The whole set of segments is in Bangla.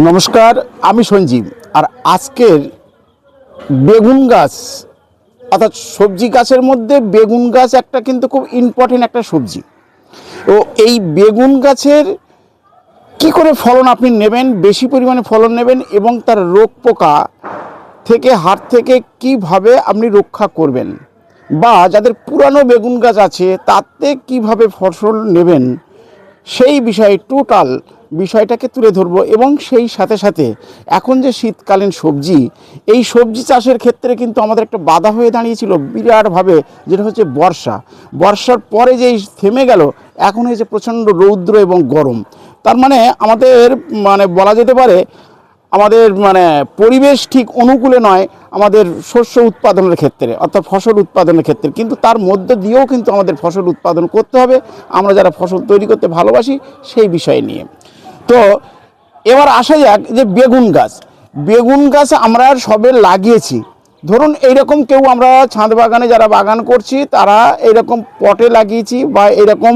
নমস্কার, আমি সঞ্জীব। আর আজকের বেগুন গাছ, অর্থাৎ সবজি গাছের মধ্যে বেগুন গাছ একটা কিন্তু খুব ইম্পর্টেন্ট একটা সবজি। ও এই বেগুন গাছের কি করে ফলন আপনি নেবেন, বেশি পরিমাণে ফলন নেবেন এবং তার রোগ পোকা থেকে হাত থেকে কীভাবে আপনি রক্ষা করবেন? বা যাদের পুরানো বেগুন গাছ আছে, তাতে কীভাবে ফসল নেবেন? সেই বিষয়ে টোটাল বিষয়টাকে তুলে ধরবো এবং সেই সাথে সাথে এখন যে শীতকালীন সবজি, এই সবজি চাষের ক্ষেত্রে কিন্তু আমাদের একটা বাধা হয়ে দাঁড়িয়েছিল বিরাটভাবে, যেটা হচ্ছে বর্ষা। বর্ষার পরে যেই থেমে গেল, এখন হয়েছে প্রচণ্ড রৌদ্র এবং গরম। তার মানে আমাদের মানে বলা যেতে পারে আমাদের মানে পরিবেশ ঠিক অনুকূলে নয় আমাদের শস্য উৎপাদনের ক্ষেত্রে, অর্থাৎ ফসল উৎপাদনের ক্ষেত্রে। কিন্তু তার মধ্য দিয়েও কিন্তু আমাদের ফসল উৎপাদন করতে হবে। আমরা যারা ফসল তৈরি করতে ভালোবাসি সেই বিষয় নিয়ে। তো এবার আসা যাক যে বেগুন গাছ। বেগুন গাছ আমরা সবে লাগিয়েছি। ধরুন এইরকম কেউ আমরা ছাদ বাগানে যারা বাগান করছি, তারা এইরকম পটে লাগিয়েছি বা এরকম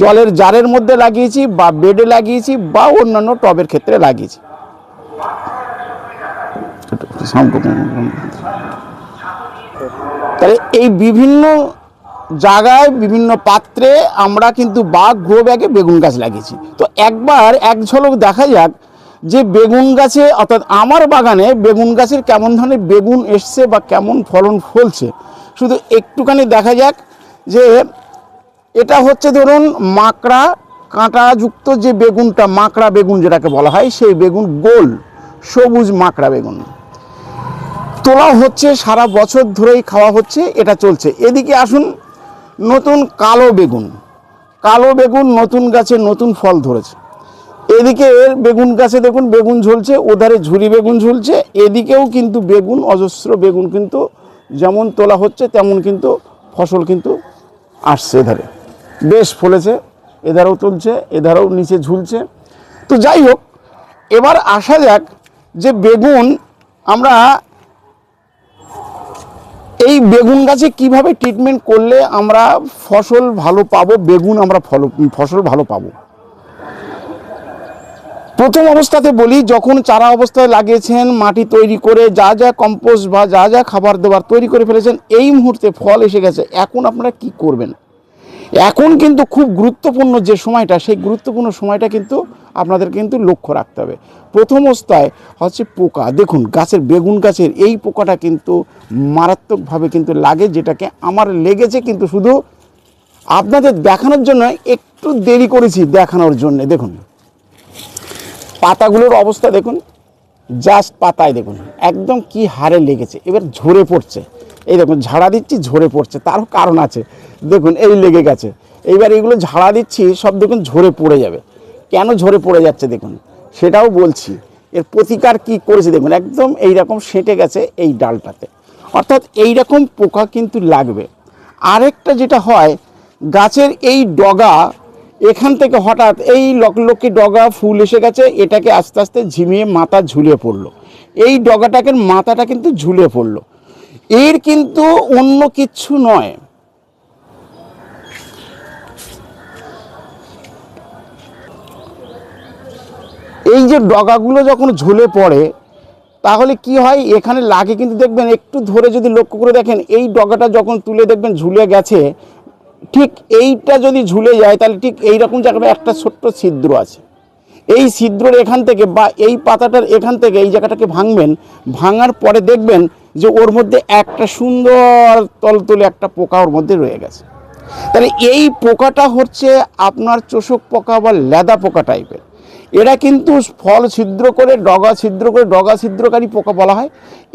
জলের জারের মধ্যে লাগিয়েছি বা বেডে লাগিয়েছি বা অন্যান্য টবের ক্ষেত্রে লাগিয়েছি। তাহলে এই বিভিন্ন জায়গায়, বিভিন্ন পাত্রে আমরা কিন্তু বা গ্রো ব্যাগে বেগুন গাছ লাগিয়েছি। তো একবার এক ঝলক দেখা যাক যে বেগুন গাছে, অর্থাৎ আমার বাগানে বেগুন গাছের কেমন ধরনের বেগুন এসছে বা কেমন ফলন ফলছে, শুধু একটুখানি দেখা যাক যে এটা হচ্ছে ধরুন মাকড়া, কাঁটাযুক্ত যে বেগুনটা, মাকড়া বেগুন যেটাকে বলা হয়, সেই বেগুন গোল, সবুজ মাকড়া বেগুন। তোলা হচ্ছে, সারা বছর ধরেই খাওয়া হচ্ছে, এটা চলছে। এদিকে আসুন, নতুন কালো বেগুন। কালো বেগুন নতুন গাছে নতুন ফল ধরেছে। এদিকে এর বেগুন গাছে দেখুন, বেগুন ঝুলছে, ওধারে ঝুরি বেগুন ঝুলছে, এদিকেও কিন্তু বেগুন, অজস্র বেগুন কিন্তু যেমন তোলা হচ্ছে, তেমন কিন্তু ফসল কিন্তু আসছে এধারে। বেশ ফলেছে, এধারেও তুলছে, এধারেও নিচে ঝুলছে। তো যাই হোক, এবার আসা যাক যে বেগুন আমরা এই বেগুন গাছে কীভাবে ট্রিটমেন্ট করলে আমরা ফসল ভালো পাবো, বেগুন আমরা ফল ফসল ভালো পাবো? প্রথম অবস্থাতে বলি, যখন চারা অবস্থায় লাগিয়েছেন, মাটি তৈরি করে যা যা কম্পোস্ট বা যা যা খাবার দেওয়ার তৈরি করে ফেলেছেন, এই মুহূর্তে ফল এসে গেছে। এখন আপনারা কি করবেন? এখন কিন্তু খুব গুরুত্বপূর্ণ যে সময়টা, সেই গুরুত্বপূর্ণ সময়টা কিন্তু আপনাদের কিন্তু লক্ষ্য রাখতে হবে। প্রথম অবস্থায় হচ্ছে পোকা। দেখুন, গাছের বেগুন গাছের এই পোকাটা কিন্তু মারাত্মকভাবে কিন্তু লাগে, যেটাকে আমার লেগেছে কিন্তু শুধু আপনাদের দেখানোর জন্য একটু দেরি করেছি দেখানোর জন্য। দেখুন, পাতাগুলোর অবস্থা দেখুন জাস্ট পাতায় দেখুন, একদম কি হারে লেগেছে। এবার ঝরে পড়ছে। এই দেখুন, ঝাড়া দিচ্ছি, ঝরে পড়ছে। তারও কারণ আছে। দেখুন, এই লেগে গেছে। এইবার এগুলো ঝাড়া দিচ্ছি, সব দেখুন ঝরে পড়ে যাবে। কেন ঝরে পড়ে যাচ্ছে দেখুন? সেটাও বলছি। এর প্রতিকার কি করেছে দেখুন? একদম এই রকম সেঁটে গেছে এই ডালটাতে। অর্থাৎ এই রকম পোকা কিন্তু লাগবে। আরেকটা যেটা হয়, গাছের এই ডগা, এখান থেকে হঠাৎ এই লকলকি ডগা ফুল এসে গেছে, এটাকে আস্তে আস্তে ঝিমিয়ে মাথা ঝুলিয়ে পড়ল। এই ডগাটাকে মাথাটা কিন্তু ঝুলিয়ে পড়ল। এর কিন্তু অন্য কিচ্ছু নয়। এই যে ডগাগুলো যখন ঝুলে পড়ে, তাহলে কি হয়? এখানে লাগে কিন্তু দেখবেন, একটু ধরে যদি লক্ষ্য করে দেখেন, এই ডগাটা যখন তুলে দেখবেন ঝুলে গেছে, ঠিক এইটা যদি ঝুলে যায়, তাহলে ঠিক এই রকম জায়গাটা একটা ছোট্ট ছিদ্র আছে। এই ছিদ্রর এখান থেকে বা এই পাতাটার এখান থেকে এই জায়গাটাকে ভাঙবেন, ভাঙার পরে দেখবেন যে ওর মধ্যে একটা সুন্দর তলতলে একটা পোকা ওর মধ্যে রয়ে গেছে। তাহলে এই পোকাটা হচ্ছে আপনার চোষক পোকা বা লেদা পোকা টাইপের এরা কিন্তু ফল ছিদ্র করে, ডগা ছিদ্র করে, ডগা ছিদ্রকারী পোকা বলা হয়।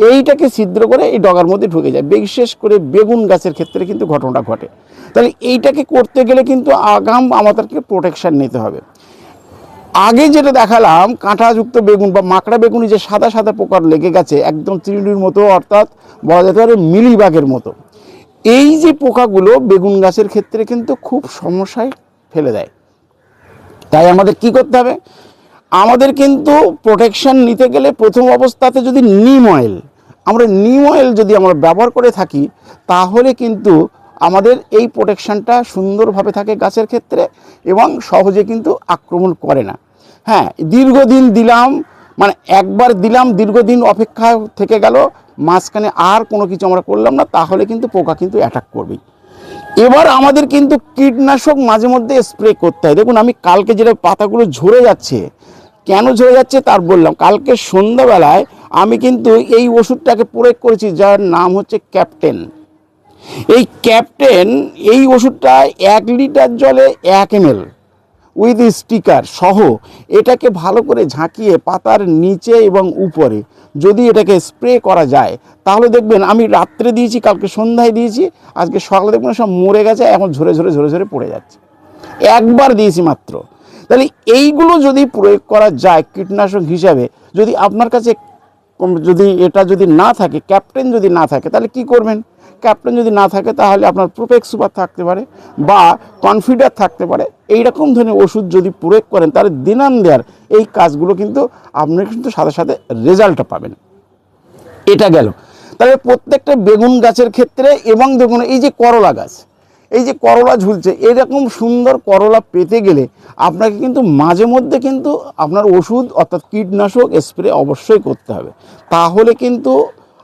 এইটাকে ছিদ্র করে এই ডগার মধ্যে ঢুকে যায়। বিশেষ করে বেগুন গাছের ক্ষেত্রে কিন্তু ঘটনাটা ঘটে। তাহলে এইটাকে করতে গেলে কিন্তু আগাম আমাদেরকে প্রোটেকশান নিতে হবে। আগে যেটা দেখালাম কাঁটাযুক্ত বেগুন বা মাকড়া বেগুনি যে সাদা সাদা পোকার লেগে গেছে, একদম ত্রিলির মতো, অর্থাৎ বলা যেতে পারে মিলিবাগের মতো। এই যে পোকাগুলো বেগুন গাছের ক্ষেত্রে কিন্তু খুব সমস্যায় ফেলে দেয়। তাই আমাদের কি করতে হবে? আমাদের কিন্তু প্রোটেকশন নিতে গেলে প্রথম অবস্থাতে যদি নিম অয়েল আমরা নিম অয়েল যদি আমরা ব্যবহার করে থাকি, তাহলে কিন্তু আমাদের এই প্রোটেকশনটা সুন্দরভাবে থাকে গাছের ক্ষেত্রে এবং সহজে কিন্তু আক্রমণ করে না। হ্যাঁ দীর্ঘদিন দিলাম মানে একবার দিলাম, দীর্ঘদিন অপেক্ষা থেকে গেল, মাঝখানে আর কোনো কিছু আমরা করলাম না, তাহলে কিন্তু পোকা কিন্তু অ্যাটাক করবেই। এবার আমাদের কিন্তু কীটনাশক মাঝে মধ্যে স্প্রে করতে হয়। দেখুন, আমি কালকে যেটা পাতাগুলো ঝরে যাচ্ছে কেন ঝরে যাচ্ছে তার বললাম। কালকে সন্ধ্যাবেলায় আমি কিন্তু এই ওষুধটাকে প্রয়োগ করেছি, যার নাম হচ্ছে ক্যাপ্টেন। এই ক্যাপ্টেন এই ওষুধটা এক লিটার জলে এক এম উইথ স্টিকার সহ এটাকে ভালো করে ঝাঁকিয়ে পাতার নিচে এবং উপরে যদি এটাকে স্প্রে করা যায়, তাহলে দেখবেন আমি রাত্রে দিয়েছি, কালকে সন্ধ্যায় দিয়েছি, আজকে সকালে দেখবেন সব মরে গেছে, এখন ঝরে ঝরে ঝরে ঝরে পড়ে যাচ্ছে। একবার দিয়েছি মাত্র। তাহলে এইগুলো যদি প্রয়োগ করা যায় কীটনাশক হিসাবে, যদি আপনার কাছে যদি এটা যদি না থাকে, ক্যাপ্টেন যদি না থাকে, তাহলে কি করবেন? ক্যাপ্টেন যদি না থাকে, তাহলে আপনার প্রোপেক্স সুপার থাকতে পারে বা কনফিডার থাকতে পারে। এই রকম ধরনের ওষুধ যদি প্রয়োগ করেন, তাহলে দিনান দেয়ার এই কাজগুলো কিন্তু আপনি কিন্তু সাথে সাথে রেজাল্টটা পাবেন। এটা গেল। তাহলে প্রত্যেকটা বেগুন গাছের ক্ষেত্রে এবং দেখুন, এই যে করলা গাছ এই যে করলা ঝুলছে, এরকম সুন্দর করলা পেতে গেলে আপনাকে কিন্তু মাঝে মধ্যে কিন্তু আপনার ওষুধ অর্থাৎ কীটনাশক স্প্রে অবশ্যই করতে হবে। তাহলে কিন্তু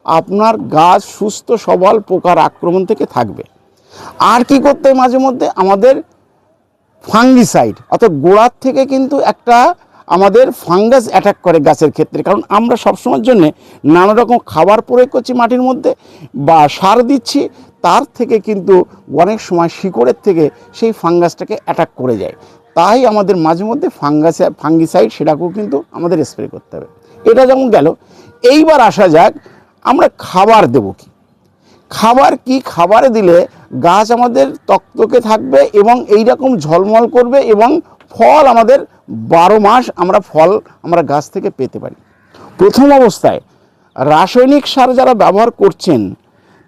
আপনার গাছ সুস্থ, সবল, পোকার আক্রমণ থেকে থাকবে। আর কি করতে হয় মাঝে মধ্যে? আমাদের ফাঙ্গিসাইড অর্থাৎ গোড়ার থেকে কিন্তু একটা আমাদের ফাঙ্গাস অ্যাটাক করে গাছের ক্ষেত্রে। কারণ আমরা সবসময়ের জন্যে নানা রকম খাবার প্রয়োগ করছি মাটির মধ্যে বা সার দিচ্ছি তার থেকে কিন্তু অনেক সময় শিকড়ের থেকে সেই ফাঙ্গাসটাকে অ্যাটাক করে যায়। তাই আমাদের মাঝে মধ্যে ফাঙ্গাস, ফাঙ্গিসাইড সেটাকেও কিন্তু আমাদের স্প্রে করতে হবে। এটা যেমন গেল, এইবার আসা যাক, আমরা খাবার দেবো কি? খাবার কি খাবারে দিলে গাছ আমাদের তক্তকে থাকবে এবং এই রকম ঝলমল করবে এবং ফল আমাদের বারো মাস আমরা ফল আমরা গাছ থেকে পেতে পারি। প্রথম অবস্থায় রাসায়নিক সার যারা ব্যবহার করছেন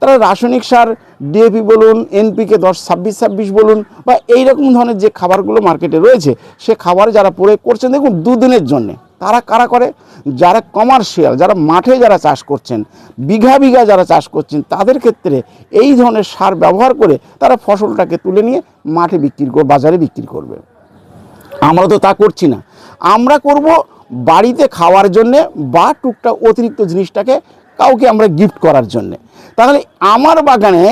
তারা রাসায়নিক সার ডিএপি বলুন এনপিকে দশ, ছাব্বিশ ছাব্বিশ বলুন, বা এই রকম ধরনের যে খাবারগুলো মার্কেটে রয়েছে, সে খাবার যারা প্রয়োগ করছেন, দেখুন, দুদিনের জন্যে। তারা কারা করে? যারা কমার্শিয়াল যারা মাঠে যারা চাষ করছেন, বিঘা বিঘা যারা চাষ করছেন, তাদের ক্ষেত্রে এই ধরনের সার ব্যবহার করে তারা ফসলটাকে তুলে নিয়ে মাঠে বিক্রি করবে বাজারে বিক্রি করবে। আমরা তো তা করছি না। আমরা করব বাড়িতে খাওয়ার জন্যে বা টুকটাক অতিরিক্ত জিনিসটাকে কাউকে আমরা গিফট করার জন্যে। তাহলে আমার বাগানে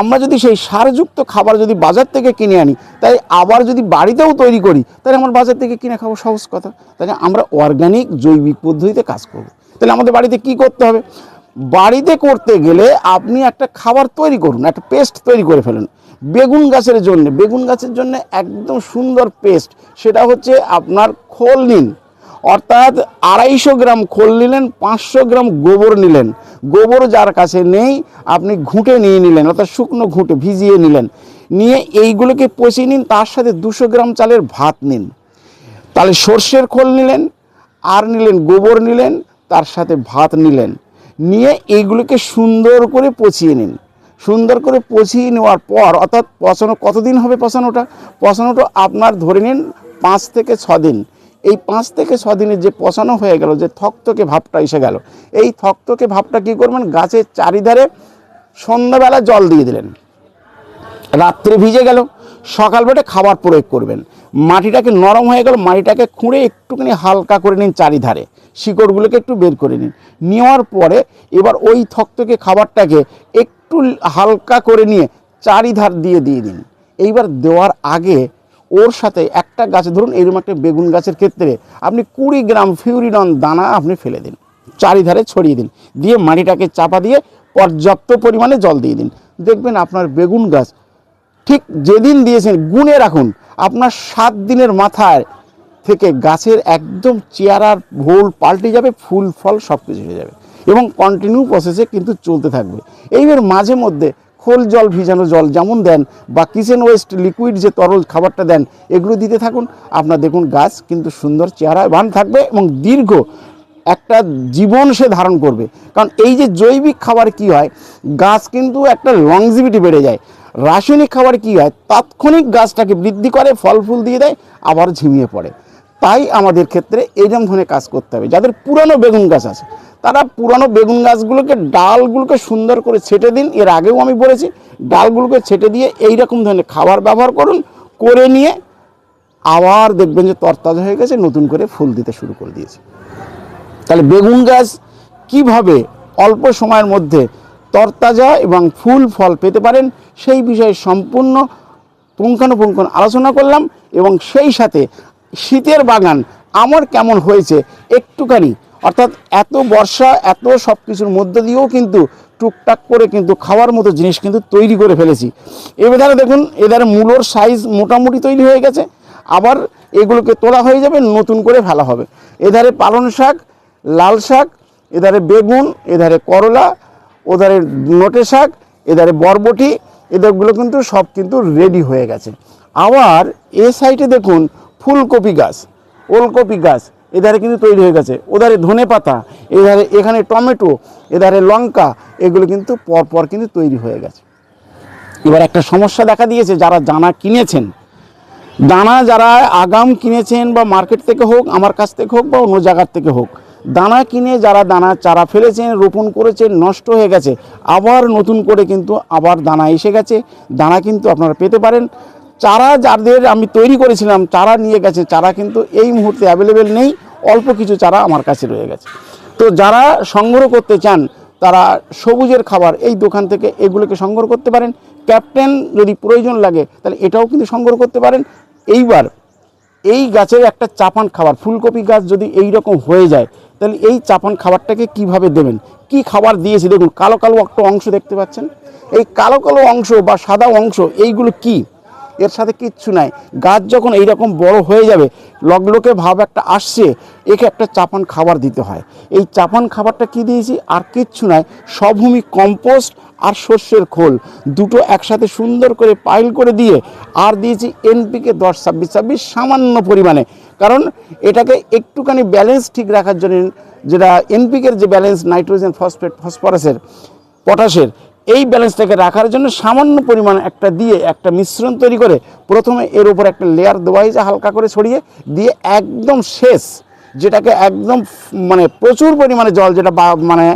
আমরা যদি সেই সারযুক্ত খাবার যদি বাজার থেকে কিনে আনি, তাই আবার যদি বাড়িতেও তৈরি করি, তাহলে আমার বাজার থেকে কিনে খাব সহজ কথা। তাহলে আমরা অর্গানিক জৈবিক পদ্ধতিতে কাজ করব। তাহলে আমাদের বাড়িতে কি করতে হবে? বাড়িতে করতে গেলে আপনি একটা খাবার তৈরি করুন, একটা পেস্ট তৈরি করে ফেলুন। বেগুন গাছের জন্য, বেগুন গাছের জন্য একদম সুন্দর পেস্ট সেটা হচ্ছে আপনার খোল নিন। অর্থাৎ আড়াইশো গ্রাম খোল নিলেন, পাঁচশো গ্রাম গোবর নিলেন। গোবর যার কাছে নেই, আপনি ঘুঁটে নিয়ে নিলেন, অর্থাৎ শুকনো ঘুঁটে ভিজিয়ে নিলেন। নিয়ে এইগুলোকে পচিয়ে নিন, তার সাথে দুশো গ্রাম চালের ভাত নিন। তাহলে সর্ষের খোল নিলেন, আর নিলেন গোবর নিলেন, তার সাথে ভাত নিলেন। নিয়ে এইগুলোকে সুন্দর করে পচিয়ে নিন। সুন্দর করে পচিয়ে নেওয়ার পর, অর্থাৎ পচানো কতদিন হবে পচানোটা? পচানোটা আপনার ধরে নিন পাঁচ থেকে ছ দিন। এই পাঁচ থেকে ছ দিনের যে পচানো হয়ে গেল, যে থকথকে ভাবটা এসে গেল, এই থকথকে ভাবটা কী করবেন? গাছের চারিধারে সন্ধ্যাবেলা জল দিয়ে দিলেন। রাত্রে ভিজে গেল সকালবেলা খাবার প্রয়োগ করবেন। মাটিটাকে নরম হয়ে গেল, মাটিটাকে খুঁড়ে একটুখানি হালকা করে নিন চারিধারে, শিকড়গুলোকে একটু বের করে নিন। নেওয়ার পরে এবার ওই থকথকে খাবারটাকে একটু হালকা করে নিয়ে চারিধার দিয়ে দিয়ে দিন। এইবার দেওয়ার আগে ওর সাথে একটা গাছে ধরুন এরকম একটা বেগুন গাছের ক্ষেত্রে আপনি কুড়ি গ্রাম ফিউরিডন দানা আপনি ফেলে দিন, চারিধারে ছড়িয়ে দিন, দিয়ে মাটিটাকে চাপা দিয়ে পর্যাপ্ত পরিমাণে জল দিয়ে দিন। দেখবেন আপনার বেগুন গাছ ঠিক যেদিন দিয়েছেন গুনে রাখুন, আপনার সাত দিনের মাথায় থেকে গাছের একদম চেয়ারার ভোল পাল্টে যাবে, ফুল, ফল সব কিছু হয়ে যাবে এবং কন্টিনিউ প্রসেসে কিন্তু চলতে থাকবে। এইবার মাঝে মধ্যে খোল জল, ভিজানো জল যেমন দেন বা কিচেন ওয়েস্ট লিকুইড যে তরল খাবারটা দেন, এগুলো দিতে থাকুন। আপনার দেখুন গাছ কিন্তু সুন্দর চেহারা বান থাকবে এবং দীর্ঘ একটা জীবন সে ধারণ করবে। কারণ এই যে জৈবিক খাবার কি হয়, গাছ কিন্তু একটা লংজিভিটি বেড়ে যায়। রাসায়নিক খাবার কি হয়, তাৎক্ষণিক গাছটাকে বৃদ্ধি করে, ফল ফুল দিয়ে দেয়, আবার ঝিমিয়ে পড়ে। তাই আমাদের ক্ষেত্রে এইরকম ধরনের কাজ করতে হবে। যাদের পুরানো বেগুন গাছ আছে, তারা পুরানো বেগুন গাছগুলোকে ডালগুলোকে সুন্দর করে ছেটে দিন। এর আগেও আমি বলেছি, ডালগুলোকে ছেটে দিয়ে এই রকম ধরনের খাবার ব্যবহার করুন, করে নিয়ে আবার দেখবেন যে তরতাজা হয়ে গেছে, নতুন করে ফুল দিতে শুরু করে দিয়েছে। তাহলে বেগুন গাছ কীভাবে অল্প সময়ের মধ্যে তরতাজা এবং ফুল ফল পেতে পারেন, সেই বিষয়ে সম্পূর্ণ পুঙ্খানুপুঙ্খানু আলোচনা করলাম এবং সেই সাথে শীতের বাগান, আমার কেমন হয়েছে একটুখানি। অর্থাৎ এত বর্ষা, এত সব কিছুর মধ্যে দিয়েও কিন্তু টুকটাক করে কিন্তু খাওয়ার মতো জিনিস কিন্তু তৈরি করে ফেলেছি। এবারে দেখুন এধারে মূলোর সাইজ মোটামুটি তৈরি হয়ে গেছে, আবার এগুলোকে তোলা হয়ে যাবে, নতুন করে ফেলা হবে। এধারে পালন শাক, লাল শাক, এধারে বেগুন, এধারে করলা, ওধারে নোটে শাক, এধারে বরবটি এদেরগুলো কিন্তু সব কিন্তু রেডি হয়ে গেছে। আবার এ সাইডে দেখুন ফুলকপি গাছ, ওলকপি গাছ, এধারে কিন্তু তৈরি হয়ে গেছে। ওধারে ধনে পাতা, এধারে এখানে টমেটো, এধারে লঙ্কা, এগুলো কিন্তু পরপর কিন্তু তৈরি হয়ে গেছে। এবার একটা সমস্যা দেখা দিয়েছে, যারা জানা কিনেছেন। দানা যারা আগাম কিনেছেন বা মার্কেট থেকে হোক, আমার কাছ থেকে হোক বা অন্য জায়গার থেকে হোক, দানা কিনে যারা দানা চারা ফেলেছেন, রোপণ করেছেন, নষ্ট হয়ে গেছে, আবার নতুন করে কিন্তু আবার দানা এসে গেছে। দানা কিন্তু আপনারা পেতে পারেন। চারা যাদের আমি তৈরি করেছিলাম, চারা নিয়ে গেছে, চারা কিন্তু এই মুহূর্তে অ্যাভেলেবেল নেই, অল্প কিছু চারা আমার কাছে রয়ে গেছে। তো যারা সংগ্রহ করতে চান, তারা সবুজের খাবার এই দোকান থেকে এগুলোকে সংগ্রহ করতে পারেন। ক্যাপ্টেন যদি প্রয়োজন লাগে, তাহলে এটাও কিন্তু সংগ্রহ করতে পারেন। এইবার এই গাছের একটা চাপান খাবার, ফুলকপি গাছ যদি এই রকম হয়ে যায়, তাহলে এই চাপান খাবারটাকে কীভাবে দেবেন? কি খাবার দিয়েছি? দেখুন, কালো কালো একটা অংশ দেখতে পাচ্ছেন। এই কালো কালো অংশ বা সাদা অংশ, এইগুলো কি? এর সাথে কিচ্ছু নাই। গাছ যখন এই রকম বড় হয়ে যাবে লগলোকে ভাব একটা আসছে, একে একটা চাপান খাবার দিতে হয়। এই চাপান খাবারটা কি দিয়েছি? আর কিচ্ছু নাই সভূমি কম্পোস্ট আর শস্যের খোল। দুটো একসাথে সুন্দর করে পাইল করে দিয়ে আর দিয়েছি এনপিকে দশ, ছাব্বিশ ছাব্বিশ সামান্য পরিমাণে। কারণ এটাকে একটুখানি ব্যালেন্স ঠিক রাখার জন্য যেটা এনপিকের যে ব্যালেন্স নাইট্রোজেন ফসফেট ফসফরাসের পটাশের এই ব্যালেন্সটাকে রাখার জন্য সামান্য পরিমাণ একটা দিয়ে একটা মিশ্রণ তৈরি করে প্রথমে এর উপর একটা লেয়ার দেওয়া হয়েছে হালকা করে ছড়িয়ে, দিয়ে একদম শেষ যেটাকে একদম মানে প্রচুর পরিমাণে জল যেটা মানে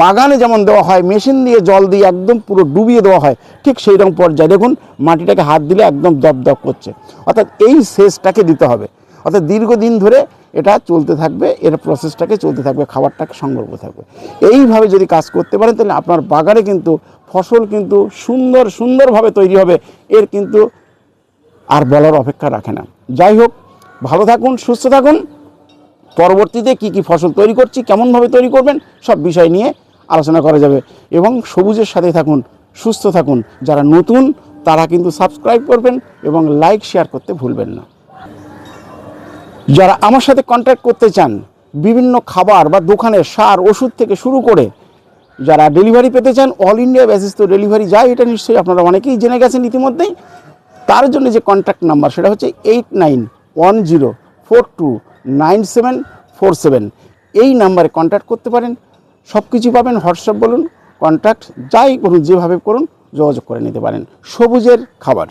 বাগানে যেমন দেওয়া হয় মেশিন দিয়ে জল দিয়ে একদম পুরো ডুবিয়ে দেওয়া হয়, ঠিক সেই রকম পর্যায়ে দেখুন মাটিটাকে হাত দিলে একদম দপদপ করছে। অর্থাৎ এই শেষটাকে দিতে হবে। অর্থাৎ দীর্ঘদিন ধরে এটা চলতে থাকবে, এর প্রসেসটাকে চলতে থাকবে, খাবারটাকে সংগ্রহ থাকবে। এইভাবে যদি কাজ করতে পারেন, তাহলে আপনার বাগানে কিন্তু ফসল কিন্তু সুন্দর, সুন্দরভাবে তৈরি হবে, এর কিন্তু আর বলার অপেক্ষা রাখে না। যাই হোক, ভালো থাকুন, সুস্থ থাকুন। পরবর্তীতে কি কি ফসল তৈরি করছি, কেমনভাবে তৈরি করবেন, সব বিষয় নিয়ে আলোচনা করা যাবে। এবং সবুজের সাথে থাকুন, সুস্থ থাকুন। যারা নতুন, তারা কিন্তু সাবস্ক্রাইব করবেন এবং লাইক শেয়ার করতে ভুলবেন না। যারা আমার সাথে কন্ট্যাক্ট করতে চান, বিভিন্ন খাবার বা দোকানের সার, ওষুধ থেকে শুরু করে যারা ডেলিভারি পেতে চান অল ইন্ডিয়া বেসিস তো ডেলিভারি যায়, এটা নিশ্চয়ই আপনারা অনেকেই জেনে গেছেন ইতিমধ্যেই। তার জন্য যে কন্ট্যাক্ট নাম্বার সেটা হচ্ছে eight nine one zero four two nine seven four seven এই নাম্বারে কন্ট্যাক্ট করতে পারেন সব কিছু পাবেন হোয়াটসঅ্যাপ বলুন কন্ট্যাক্ট যাই করুন, যেভাবে করুন, যোগাযোগ করে নিতে পারেন। সবুজের খাবার।